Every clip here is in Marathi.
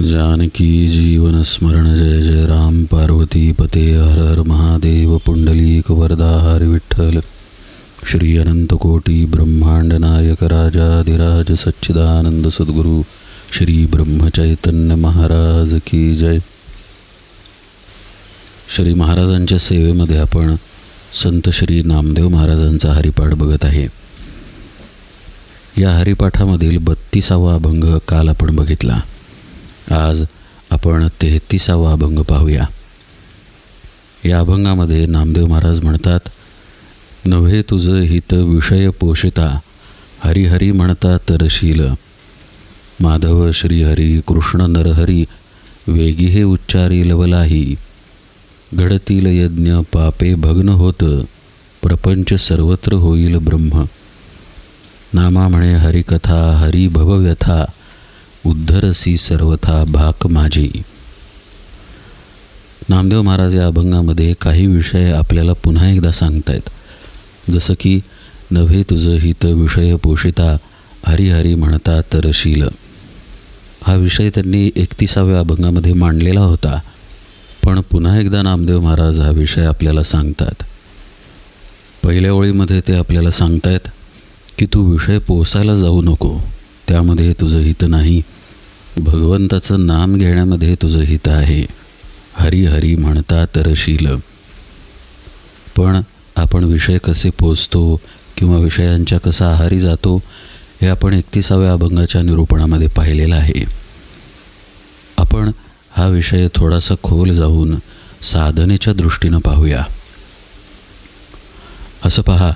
जानकी जीवन स्मरण जय जय राम। पार्वती पते हर हर महादेव। पुंडलीक वरदा हर विठ्ठल। श्री अनंत कोटी ब्रह्मांड नायक राजाधिराज सच्चिदानंद सद्गुरू। श्री ब्रह्मचैतन्य महाराज की जय। श्री महाराजांच्या सेवेमध्ये आपण संत श्री नामदेव महाराजांचा हरिपाठ बघत आहे. या हरिपाठामधील बत्तीसावा अभंग काल आपण बघितला. आज आपण तेहतीसावा अभंग पाहूया. या अभंगामध्ये नामदेव महाराज म्हणतात नव्हे तुझं हित विषय पोषिता हरिहरी म्हणता तरशील माधव श्रीहरी कृष्ण नरहरी वेगी हे उच्चारी लवलाही. घडतील यज्ञ पापे भग्न होत प्रपंच सर्वत्र होईल ब्रह्म. नामा म्हणे हरिकथा हरी भवव्यथा उद्धरसी सर्वथा भाक माझी. नामदेव महाराज या अभंगामध्ये काही विषय आपल्याला पुन्हा एकदा सांगतायत. जसं की नव्हे तुझं हित विषय पोषिता हरिहरी म्हणता तरशील हा विषय त्यांनी एकतीसाव्या अभंगामध्ये मांडलेला होता. पण पुन्हा एकदा नामदेव महाराज हा विषय आपल्याला सांगतात. पहिल्या ओळीमध्ये ते आपल्याला सांगतायत की तू विषय पोसायला जाऊ नको. त्यामध्ये तुझं हित नाही. भगवंताचं नाम घेण्यामध्ये तुझं हित आहे. हरी हरी म्हणता तरशील पण आपण विषय कसे पोचतो किंवा विषयांच्या कसा आहारी जातो हे आपण एकतीसाव्या अभंगाच्या निरूपणामध्ये पाहिलेलं आहे. आपण हा विषय थोडासा खोल जाऊन साधनेच्या दृष्टीनं पाहूया. असं पहा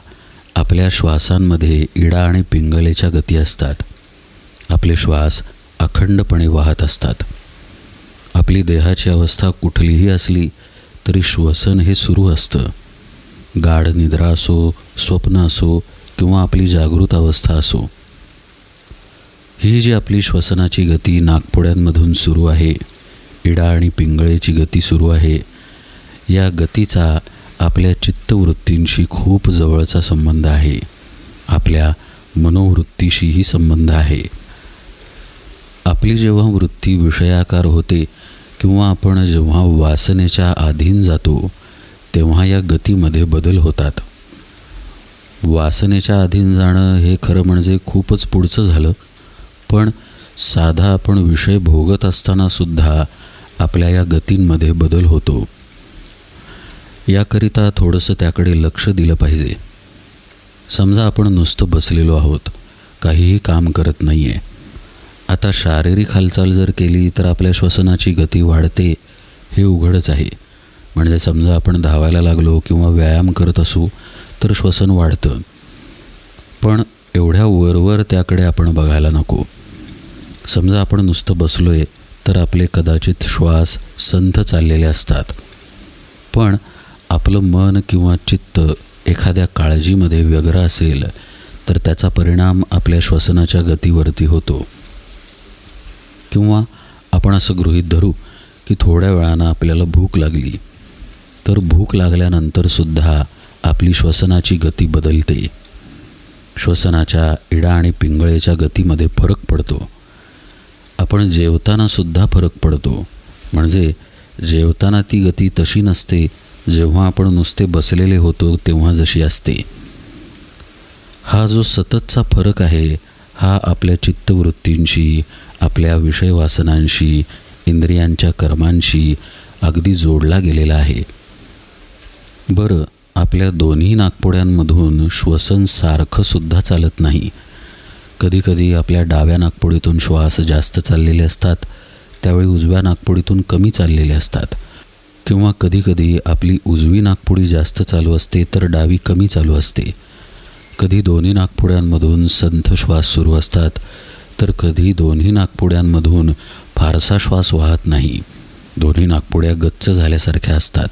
आपल्या श्वासांमध्ये इडा आणि पिंगलेच्या गती असतात. आपले श्वास अखंडपणे वाहत असतात. आपली देहाची अवस्था कुठलीही असली तरी श्वसन हे सुरू असतं. गाढ निद्रा असो स्वप्न असो किंवा आपली जागृत अवस्था असो. ही जी आपली श्वसनाची गती नागपुड्यांमधून सुरू आहे इडा आणि पिंगळेची गती सुरू आहे या गतीचा आपल्या चित्तवृत्तींशी खूप जवळचा संबंध आहे. आपल्या मनोवृत्तीशीही संबंध आहे. आपली जेव्हा वृत्ती विषयाकार होते किंवा आपण जेव्हा वासनेच्या अधीन जातो तेव्हा या गतीमध्ये बदल होतात. वासनेच्या अधीन जाणं हे खरं म्हणजे खूपच पुढचं झालं पण साधा आपण विषय भोगत असतानासुद्धा आपल्या या गतींमध्ये बदल होतो. याकरिता थोडंसं त्याकडे लक्ष दिलं पाहिजे. समजा आपण नुसतं बसलेलो आहोत काहीही काम करत नाही आहे आता शारीरिक हालचाल जर केली तर आपल्या श्वसनाची गती वाढते हे उघडच आहे. म्हणजे समजा आपण धावायला लागलो किंवा व्यायाम करत असू तर श्वसन वाढतं. पण एवढ्या वरवर त्याकडे आपण बघायला नको. समजा आपण नुसतं बसलो आहे तर आपले कदाचित श्वास संथ चाललेले असतात. पण आपलं मन किंवा चित्त एखाद्या काळजीमध्ये व्यग्र असेल तर त्याचा परिणाम आपल्या श्वसनाच्या गतीवरती होतो. किंवा आपण असं गृहीत धरू की थोड्या वेळानं आपल्याला भूक लागली तर भूक लागल्यानंतरसुद्धा आपली श्वसनाची गती बदलते. श्वसनाच्या इडा आणि पिंगळेच्या गतीमध्ये फरक पडतो. आपण जेवतानासुद्धा फरक पडतो. म्हणजे जेवताना ती गती तशी नसते जेव्हा आपण नुसते बसलेले होतो तेव्हा जशी असते. हा जो सततचा फरक आहे हा आपल्या चित्तवृत्तींशी आपल्या विषयवासनांशी इंद्रियांच्या कर्मांशी अगदी जोडला गेलेला आहे. बरं आपल्या दोन्ही नागपुड्यांमधून श्वसन सारखंसुद्धा चालत नाही. कधीकधी आपल्या डाव्या नागपुडीतून श्वास जास्त चाललेले असतात त्यावेळी उजव्या नागपुडीतून कमी चाललेले असतात. किंवा कधीकधी आपली उजवी नागपुडी जास्त चालू असते तर डावी कमी चालू असते. कधी दोन्ही नागपुड्यांमधून संथ श्वास सुरू असतात तर कधी दोन्ही नागपुड्यांमधून फारसा श्वास वाहत नाही. दोन्ही नागपुड्या गच्च झाल्यासारख्या असतात.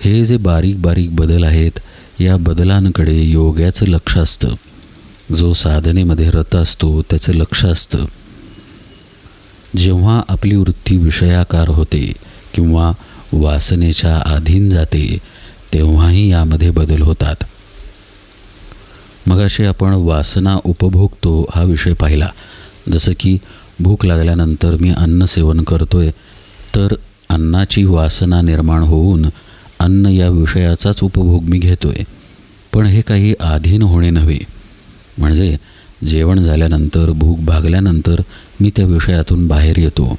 हे जे बारीक बारीक बदल आहेत या बदलांकडे योग्याचं लक्ष असतं. जो साधनेमध्ये रत असतो त्याचं लक्ष असतं. जेव्हा आपली वृत्ती विषयाकार होते किंवा वासनेच्या अधीन जाते तेव्हाही यामध्ये बदल होतात. मगाशी आपण वासना उपभोगतो हा विषय पाहिला. जसं की भूक लागल्यानंतर मी अन्न सेवन करतोय तर अन्नाची वासना निर्माण होऊन अन्न या विषयाचाच उपभोग मी घेतोय. पण हे काही आधीन होणे नव्हे. म्हणजे जेवण झाल्यानंतर भूक भागल्यानंतर मी त्या विषयातून बाहेर येतो.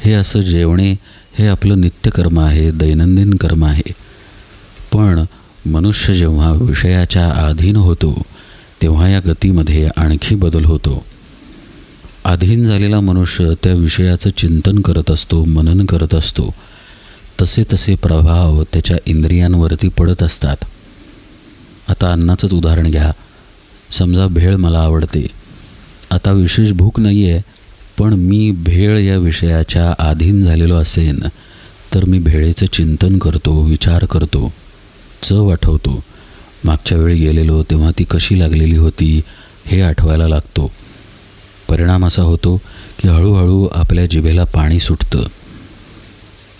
हे असं जेवणे हे आपलं नित्यकर्म आहे दैनंदिन कर्म आहे. पण मनुष्य जेव्हा विषयाच्या अधीन होतो तेव्हा या गतीमध्ये आणखी बदल होतो. अधीन झालेला मनुष्य त्या विषयाचं चिंतन करत असतो मनन करत असतो. तसे तसे प्रभाव त्याच्या इंद्रियांवरती पडत असतात. आता अन्नाचंच उदाहरण घ्या. समजा भेळ मला आवडते. आता विशेष भूक नाही आहे पण मी भेळ या विषयाच्या अधीन झालेलो असेन तर मी भेळेचं चिंतन करतो विचार करतो. चव आठवतो मागच्या वेळी गेलेलो तेव्हा ती कशी लागलेली होती हे आठवायला लागतो. परिणाम असा होतो की हळूहळू आपल्या जिभेला पाणी सुटतं.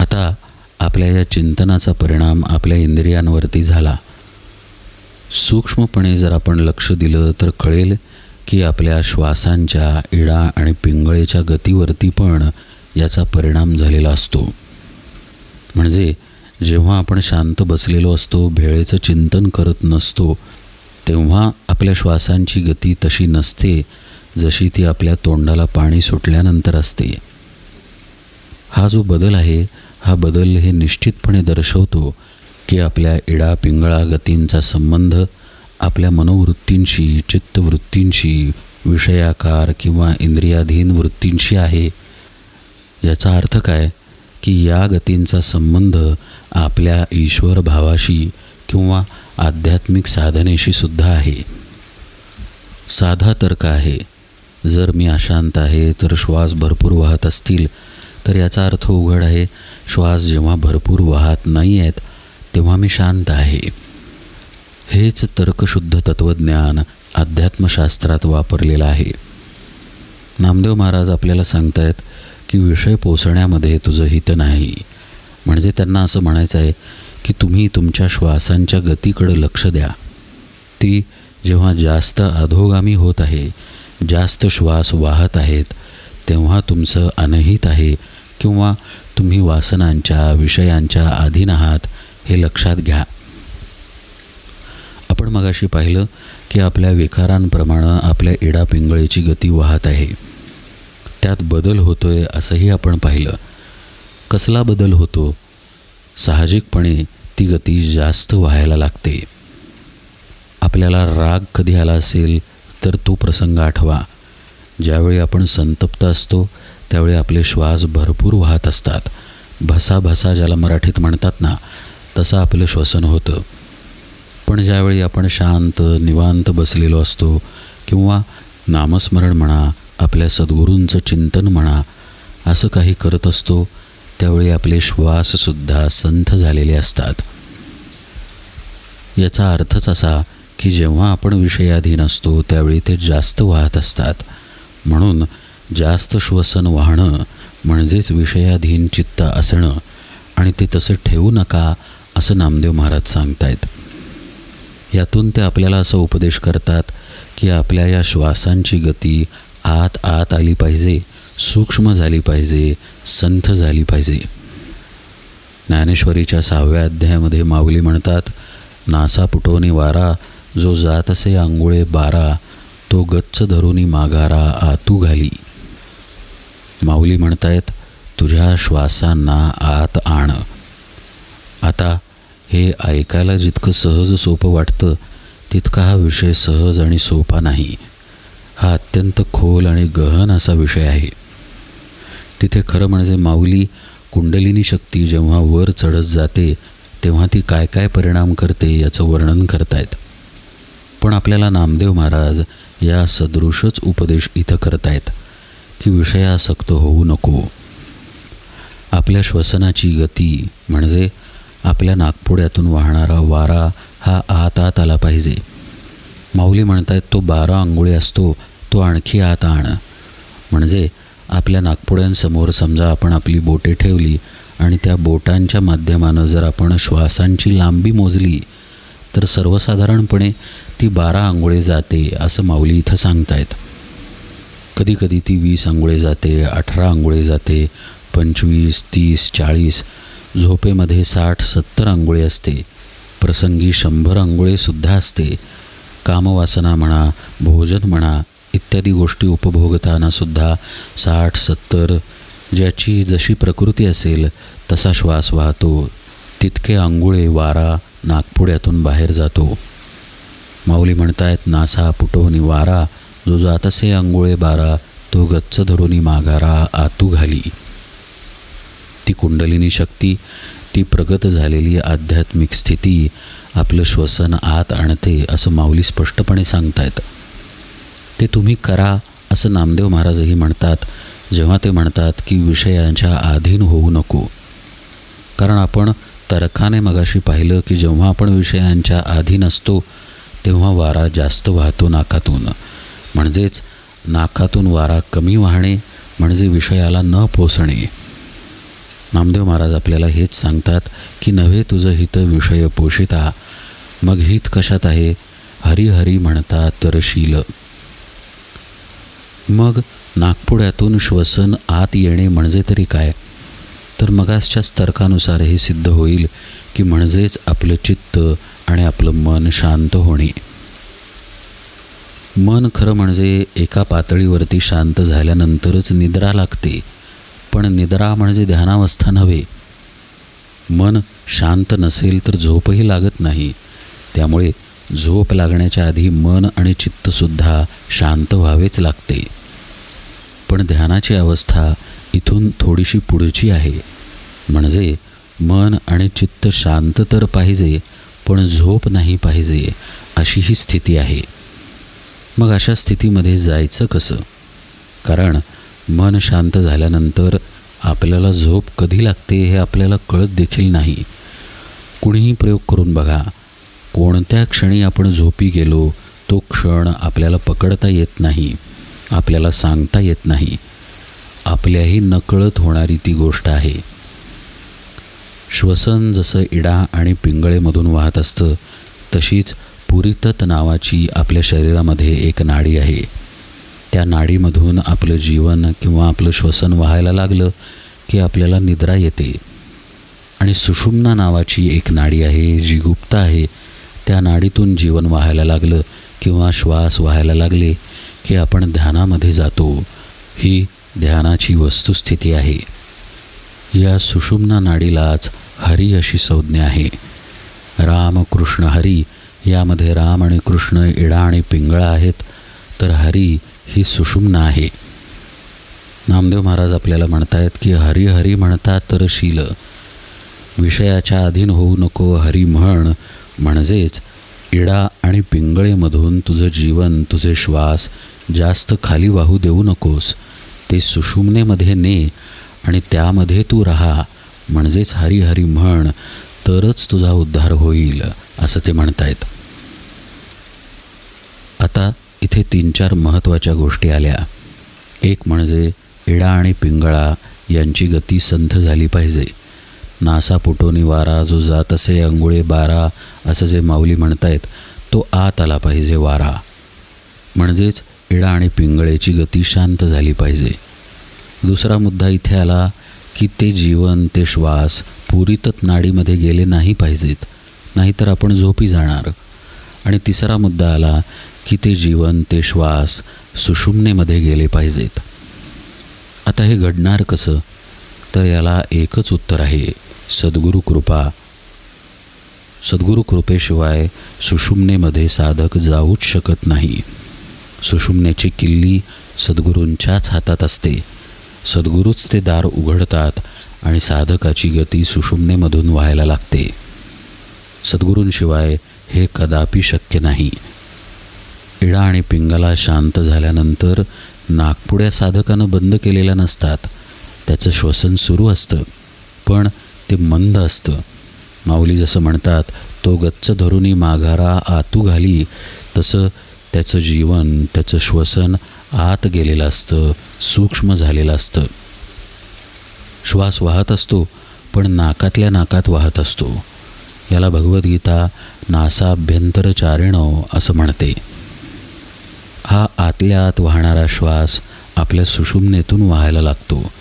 आता आपल्या या चिंतनाचा परिणाम आपल्या इंद्रियांवरती झाला. सूक्ष्मपणे जर आपण लक्ष दिलं तर कळेल की आपल्या श्वासांच्या इडा आणि पिंगळेच्या गतीवरती पण याचा परिणाम झालेला असतो. म्हणजे जेव्हा आपण शांत बसलेलो असतो भेळेचं चिंतन करत नसतो तेव्हा आपल्या श्वासांची गती तशी नसते जशी ती आपल्या तोंडाला पाणी सुटल्यानंतर असते. हा जो बदल आहे हा बदल हे निश्चितपणे दर्शवतो की आपल्या इडा पिंगळा गतींचा संबंध आपल्या मनोवृत्तींशी चित्तवृत्तींशी विषयाकार किंवा इंद्रियाधीन वृत्तींशी आहे. याचा अर्थ काय? की या गतींचा संबंध आपल्या ईश्वर भावाशी किंवा आध्यात्मिक साधनेशी सुद्धा आहे. साधा तर्क आहे. जर मी अशांत आहे तर श्वास भरपूर वाहत असतील तर याचा अर्थ उघड आहे श्वास जेव्हा भरपूर वाहत नाही आहेत तेव्हा मी शांत आहे. हेच तर्कशुद्ध तत्त्वज्ञान अध्यात्मशास्त्रात वापरलेलं आहे. नामदेव महाराज आपल्याला सांगतायत की विषय पोचण्यामध्ये तुझं हित नाही. म्हणजे त्यांना असं म्हणायचं आहे की तुम्ही तुमच्या श्वासांच्या गतीकडे लक्ष द्या. ती जेव्हा जास्त अधोगामी होत आहे जास्त श्वास वाहत आहेत तेव्हा तुमचं अनहित आहे किंवा तुम्ही वासनांच्या विषयांच्या अधीन आहात हे लक्षात घ्या. आपण मगाशी पाहिलं की आपल्या विकारांप्रमाणे आपल्या इडापिंगळीची गती वाहत आहे. त्यात बदल होतोय असंही आपण पाहिलं. कसला बदल होतो? साहजिकपणे ती गती जास्त व्हायला लागते. आपल्याला राग कधी आला असेल तर तो प्रसंग आठवा. ज्यावेळी आपण संतप्त असतो त्यावेळी आपले श्वास भरपूर वाहत असतात. भसा भसा ज्याला मराठीत म्हणतात ना तसं आपलं श्वसन होतं. पण ज्यावेळी आपण शांत निवांत बसलेलो असतो किंवा नामस्मरण म्हणा आपल्या सद्गुरूंचं चिंतन म्हणा असं काही करत असतो त्यावेळी आपले श्वाससुद्धा संथ झालेले असतात. याचा अर्थच असा की जेव्हा आपण विषयाधीन असतो त्यावेळी ते जास्त वाहत असतात. म्हणून जास्त श्वसन वाहणं म्हणजेच विषयाधीन चित्त असणं आणि ते तसं ठेवू नका असं नामदेव महाराज सांगतायत. यातून ते आपल्याला असं उपदेश करतात की आपल्या या श्वासांची गती आत आत आली पाहिजे सूक्ष्म झाली पाहिजे संथ झाली पाहिजे. ज्ञानेश्वरीच्या सहाव्या अध्यायामध्ये माऊली म्हणतात नासा पुटोनी वारा जो जात असे आंघोळे बारा तो गच्च धरूनी माघारा आतू घाली. माऊली म्हणतायत तुझ्या श्वासांना आत आण. आता हे ऐकायला जितकं सहज सोपं वाटतं तितका हा विषय सहज आणि सोपा नाही. हा अत्यंत खोल आणि गहन असा विषय आहे. तिथे खरं म्हणजे माऊली कुंडलिनी शक्ती जेव्हा वर चढत जाते तेव्हा ती काय काय परिणाम करते याचं वर्णन करतायत. पण आपल्याला नामदेव महाराज या सदृशच उपदेश इथं करतायत की विषयासक्त होऊ नको. आपल्या श्वसनाची गती म्हणजे आपल्या नागपुड्यातून वाहणारा वारा हा आत आत आला पाहिजे. माऊली म्हणतायत तो बारा आंघोळी असतो तो आणखी आत आण. म्हणजे आपल्या नागपुड्यांसमोर समजा आपण आपली बोटे ठेवली आणि त्या बोटांच्या माध्यमानं जर आपण श्वासांची लांबी मोजली तर सर्वसाधारणपणे ती बारा आंघोळे जाते असं माऊली इथं सांगतायत. कधीकधी ती वीस आंघोळे जाते अठरा आंघोळे जाते पंचवीस तीस चाळीस झोपेमध्ये साठ सत्तर आंघोळे असते. प्रसंगी शंभर आंघोळेसुद्धा असते. कामवासना म्हणा भोजन म्हणा इत्यादी गोष्टी उपभोगतानासुद्धा साठ सत्तर ज्याची जशी प्रकृती असेल तसा श्वास वाहतो. तितके आंघोळे वारा नागपुड्यातून बाहेर जातो. माऊली म्हणतायत नासा पुटवणी वारा जो जातसे आंघोळे बारा तो गच्च धरुनी माघारा आतू घाली. ती कुंडलिनी शक्ती ती प्रगत झालेली आध्यात्मिक स्थिती आपलं श्वसन आत आणते असं माऊली स्पष्टपणे सांगतायत. ते तुम्ही करा असं नामदेव महाराजही म्हणतात. जेव्हा ते म्हणतात की विषयांच्या अधीन होऊ नको. कारण आपण तर्काने मगाशी पाहिलं की जेव्हा आपण विषयांच्या अधीन असतो तेव्हा वारा जास्त वाहतो नाकातून. म्हणजेच नाकातून वारा कमी वाहणे म्हणजे विषयाला न पोसणे. नामदेव महाराज आपल्याला हेच सांगतात की नव्हे तुझं हित विषय पोषिता. मग हित कशात आहे? हरी हरी म्हणता तरशील मग नागपुड्यातून श्वसन आत येणे म्हणजे तरी काय? तर मगासच्याच तर्कानुसार हे सिद्ध होईल की म्हणजेच आपलं चित्त आणि आपलं मन शांत होणे. मन खरं म्हणजे एका पातळीवरती शांत झाल्यानंतरच निद्रा लागते. पण निद्रा म्हणजे ध्यानावस्था नव्हे. मन शांत नसेल तर झोपही लागत नाही. त्यामुळे झोप लागण्याच्या आधी मन आणि चित्तसुद्धा शांत व्हावेच लागते. पण ध्यानाची अवस्था इथून थोडीशी पुढची आहे. म्हणजे मन आणि चित्त शांत तर पाहिजे पण झोप नाही पाहिजे अशी ही स्थिती आहे. मग अशा स्थितीमध्ये जायचं कसं? कारण मन शांत झाल्यानंतर आपल्याला झोप कधी लागते हे आपल्याला कळत देखील नाही. कुणीही प्रयोग करून बघा. कोणत्या क्षणी आपण झोपी गेलो तो क्षण आपल्याला पकडता येत नाही. आपल्याला सांगता येत नाही. आपल्याही नकळत होणारी ती गोष्ट आहे. श्वसन जसं इडा आणि पिंगळेमधून वाहत असतं तशीच पुरितत नावाची आपल्या शरीरामध्ये एक नाडी आहे. त्या नाडीमधून आपलं जीवन किंवा आपलं श्वसन व्हायला लागलं की आपल्याला निद्रा येते. आणि सुषुम्ना नावाची एक नाडी आहे जी गुप्त आहे. त्या नाडीतून जीवन व्हायला लागलं किंवा श्वास व्हायला लागले की आपण ध्यानामध्ये जातो. ही ध्यानाची वस्तुस्थिती आहे. या सुषुम्ना नाडीलाच हरी अशी संज्ञा आहे. राम कृष्ण हरी यामध्ये राम आणि कृष्ण इडा आणि पिंगळा आहेत. तर हरी ही सुषुम्ना आहे. नामदेव महाराज आपल्याला म्हणतायत की हरी हरी म्हणतात तर शील. विषयाच्या अधीन होऊ नको हरी म्हण. म्हणजेच इडा आणि पिंगळेमधून तुझं जीवन तुझे श्वास जास्त खाली वाहू देऊ नकोस. ते सुषुम्नेमध्ये ने आणि त्यामध्ये तू राहा. म्हणजेच हरी हरी म्हण तरच तुझा उद्धार होईल असं ते म्हणतायत. आता इथे तीन चार महत्त्वाच्या गोष्टी आल्या. एक म्हणजे इडा आणि पिंगळा यांची गती संथ झाली पाहिजे. नासा पुटोनी वारा जो जात असे अंघोळे बारा असं जे माऊली म्हणतायत तो आत आला पाहिजे वारा. म्हणजेच इडा आणि पिंगळेची गती शांत झाली पाहिजे. दुसरा मुद्दा इथे आला की ते जीवन ते श्वास पुरीतत नाडीमध्ये गेले नाही पाहिजेत. नाहीतर आपण झोपी जाणार. आणि तिसरा मुद्दा आला की ते जीवन ते श्वास सुषुम्नेमध्ये गेले पाहिजेत. आता हे घडणार कसं? तर याला एकच उत्तर आहे सद्गुरू कृपा. सद्गुरू कृपेशिवाय सुषुम्नेमध्ये साधक जाऊच शकत नाही. सुषुम्नेची किल्ली सद्गुरूंच्याच हातात असते. सद्गुरूच ते दार उघडतात आणि साधकाची गती सुषुम्नेमधून व्हायला लागते. सद्गुरूंशिवाय हे कदापि शक्य नाही. इडा आणि पिंगला शांत झाल्यानंतर नागपुड्या साधकानं बंद केलेल्या नसतात. त्याचं श्वसन सुरू असतं पण ते मंद असतं. माऊली जसं म्हणतात तो गच्च धरूनी माघारा आतू घाली. तसं त्याचं जीवन त्याचं श्वसन आत गेलेलं असतं सूक्ष्म झालेलं असतं. श्वास वाहत असतो पण नाकातल्या नाकात वाहत असतो. याला भगवद्गीता नासाभ्यंतरचारिणो असं म्हणते. हा आतल्या आत वाहणारा श्वास आपल्या सुषुम्नेतून वाहायला लागतो.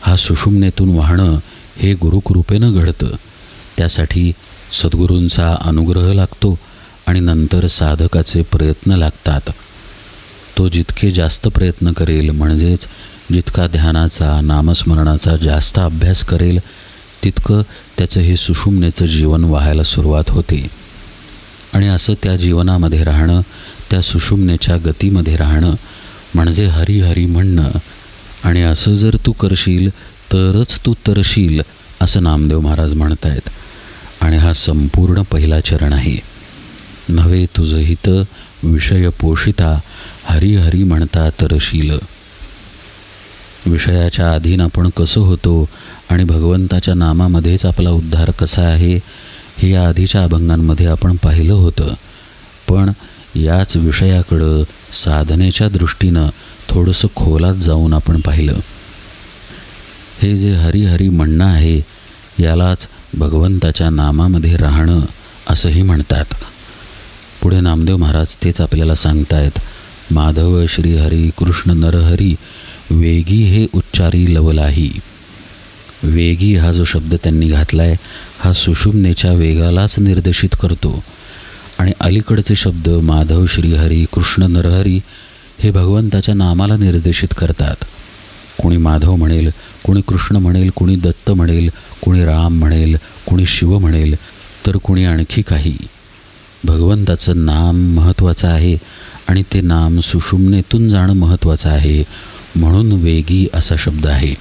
हा सुषुम्नेतून वाहणं हे गुरुकृपेनं घडतं. त्यासाठी सद्गुरूंचा अनुग्रह लागतो आणि नंतर साधकाचे प्रयत्न लागतात. तो जितके जास्त प्रयत्न करेल म्हणजेच जितका ध्यानाचा नामस्मरणाचा जास्त अभ्यास करेल तितकं त्याचं हे सुषुम्नेचं जीवन व्हायला सुरुवात होते. आणि असं त्या जीवनामध्ये राहणं त्या सुषुम्नेच्या गतीमध्ये राहणं म्हणजे हरी हरी म्हणणं. आणि असं जर तू करशील तरच तू तरशील असं नामदेव महाराज म्हणतायत. आणि हा संपूर्ण पहिला चरण आहे. नव्हे तुझं हित विषय पोषिता हरी हरी म्हणता तरशील. विषयाच्या अधीन आपण कसं होतो आणि भगवंताच्या नामामध्येच आपला उद्धार कसा आहे हे या आधीच्या अभंगांमध्ये आपण पाहिलं होतं. पण याच विषयाकडं साधनेच्या दृष्टीनं थोडंसं खोलात जाऊन आपण पाहिलं. हे जे हरिहरी म्हणणं आहे यालाच भगवंताच्या नामामध्ये राहणं असंही म्हणतात. पुढे नामदेव महाराज तेच आपल्याला सांगतायत माधव श्रीहरी कृष्ण नरहरी वेगी हे उच्चारी लवलाही. वेगी हा जो शब्द त्यांनी घातला आहे हा सुषुम्नेच्या वेगालाच निर्देशित करतो. आणि अलीकडचे शब्द माधव श्रीहरी कृष्ण नरहरी हे भगवंताच्या नामाला निर्देशित करतात. कुणी माधव म्हणेल कुणी कृष्ण म्हणेल कुणी दत्त म्हणेल कुणी राम म्हणेल कुणी शिव म्हणेल तर कुणी आणखी काही. भगवंताचं नाम महत्त्वाचं आहे आणि ते नाम सुषुम्नेतून जाणं महत्त्वाचं आहे म्हणून वेगी असा शब्द आहे.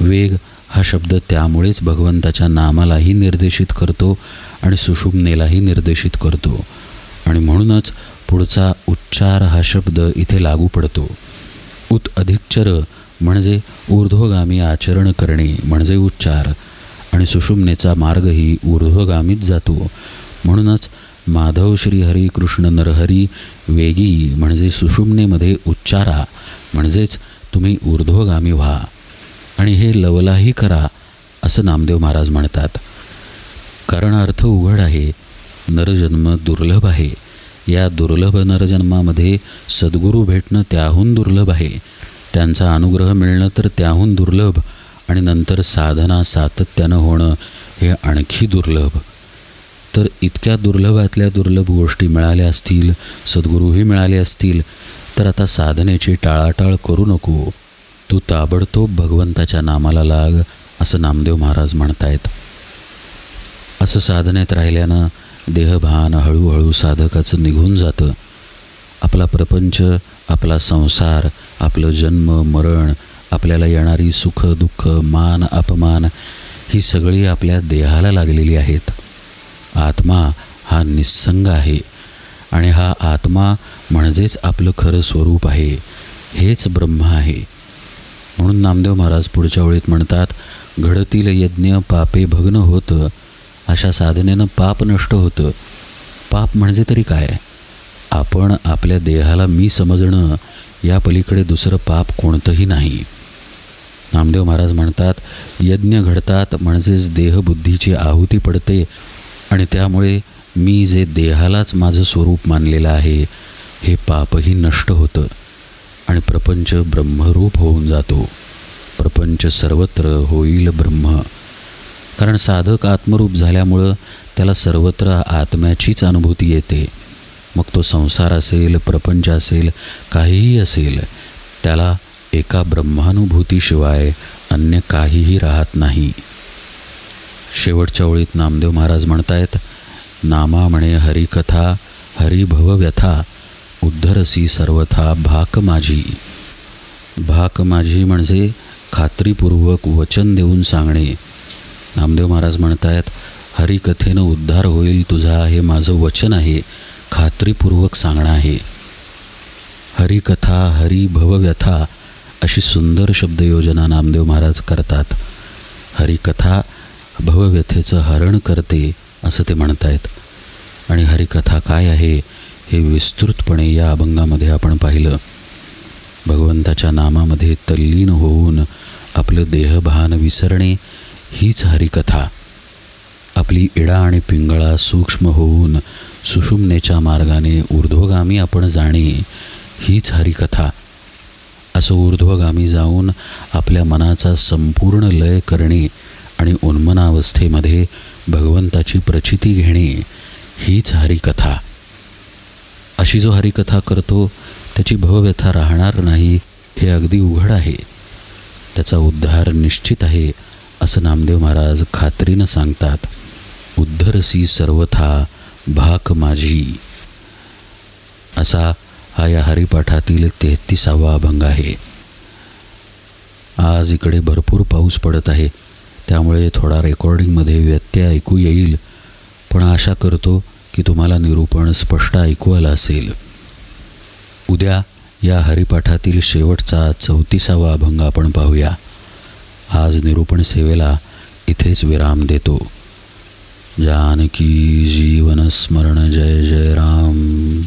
वेग हा शब्द त्यामुळेच भगवंताच्या नामालाही निर्देशित करतो आणि सुषुम्नेलाही निर्देशित करतो. आणि म्हणूनच पुढचा उच्चार हा शब्द इथे लागू पडतो. उत अधिकचर म्हणजे ऊर्ध्वगामी आचरण करणे म्हणजे उच्चार. आणि सुषुम्नेचा मार्गही ऊर्ध्वगामीच जातो. म्हणूनच माधव श्रीहरी कृष्ण नरहरी वेगी म्हणजे सुषुम्नेमध्ये उच्चारा म्हणजेच तुम्ही ऊर्ध्वगामी व्हा. आणि हे लवलाही करा असं नामदेव महाराज म्हणतात. कारण अर्थ उघड आहे नरजन्म दुर्लभ आहे. या दुर्लभ नरजन्मामध्ये सद्गुरू भेटणं त्याहून दुर्लभ आहे. त्यांचा अनुग्रह मिळणं तर त्याहून दुर्लभ आणि नंतर साधना सातत्यानं होणं हे आणखी दुर्लभ. तर इतक्या दुर्लभातल्या दुर्लभ गोष्टी मिळाल्या असतील सद्गुरूही मिळाले असतील तर आता साधनेची टाळाटाळ करू नको. तू ताबडतोब भगवंताच्या नामाला लाग असं नामदेव महाराज म्हणतायत. असं साधनेत राहिल्यानं देहभान हळूहळू साधकाचं निघून जातं. आपला प्रपंच आपला संसार आपलं जन्म मरण आपल्याला येणारी सुख दुःख मान अपमान ही सगळी आपल्या देहाला लागलेली आहेत. आत्मा हा निस्संग आहे आणि हा आत्मा म्हणजेच आपलं खरं स्वरूप आहे. हेच ब्रह्म आहे. म्हणून नामदेव महाराज पुढच्या ओळीत म्हणतात घडतील यज्ञ पापे भग्न होतं. अशा साधनेनं पाप नष्ट होतं. पाप म्हणजे तरी काय? आपण आपल्या देहाला मी समजणं या पलीकडे दुसरं पाप कोणतंही नाही. नामदेव महाराज म्हणतात यज्ञ घडतात म्हणजेच देहबुद्धीची आहुती पडते आणि त्यामुळे मी जे देहालाच माझं स्वरूप मानलेलं आहे हे पापही नष्ट होतं. आणि प्रपंच ब्रह्मरूप होऊन जातो. प्रपंच सर्वत्र होईल ब्रह्म. कारण साधक आत्मरूप झाल्यामुळं त्याला सर्वत्र आत्म्याचीच अनुभूती येते. मग तो संसार असेल प्रपंच असेल काहीही असेल त्याला एका ब्रह्मानुभूतीशिवाय अन्य काहीही राहत नाही. शेवटच्या ओळीत नामदेव महाराज म्हणतायत नामा म्हणे हरिकथा हरिभव व्यथा. उद्धरसी सर्वथा भाक माझी. भाक माझी म्हणजे खात्रीपूर्वक वचन देऊन सांगणे. नामदेव महाराज म्हणतायत हरिकथेनं उद्धार होईल तुझा हे माझं वचन आहे खात्रीपूर्वक सांगणं आहे. हरिकथा हरी भवव्यथा अशी सुंदर शब्दयोजना नामदेव महाराज करतात. हरिकथा भवव्यथेचं हरण करते असं ते म्हणतायत. आणि हरिकथा काय आहे? हे विस्तृतपणे या अभंगामध्ये आपण पाहिलं. भगवंताच्या नामामध्ये तल्लीन होऊन आपलं देहभान विसरणे हीच हरिकथा. आपली इडा आणि पिंगळा सूक्ष्म होऊन सुषुम्नेच्या मार्गाने ऊर्ध्वगामी आपण जाणे हीच हरिकथा. असं ऊर्ध्वगामी जाऊन आपल्या मनाचा संपूर्ण लय करणे आणि उन्मनावस्थेमध्ये भगवंताची प्रचिती घेणे हीच हरिकथा. अशी जो हरिकथा करतो त्याची भवव्यथा राहणार नाही हे अगदी उघड आहे. त्याचा उद्धार निश्चित आहे असं नामदेव महाराज खात्रीनं सांगतात. उद्धरसी सर्वथा भाक माझी. असा हा या हरिपाठातील तेहतीसावा अभंग आहे. आज इकडे भरपूर पाऊस पडत आहे त्यामुळे थोडा रेकॉर्डिंगमध्ये व्यत्यय ऐकू येईल. पण आशा करतो की तुम्हाला निरूपण स्पष्ट ऐकू आलं असेल. उद्या या हरिपाठातील शेवटचा चौतीसावा अभंग आपण पाहूया. आज निरूपण सेवेला इथेच विराम देतो. जानकी जीवन स्मरण जय जय राम.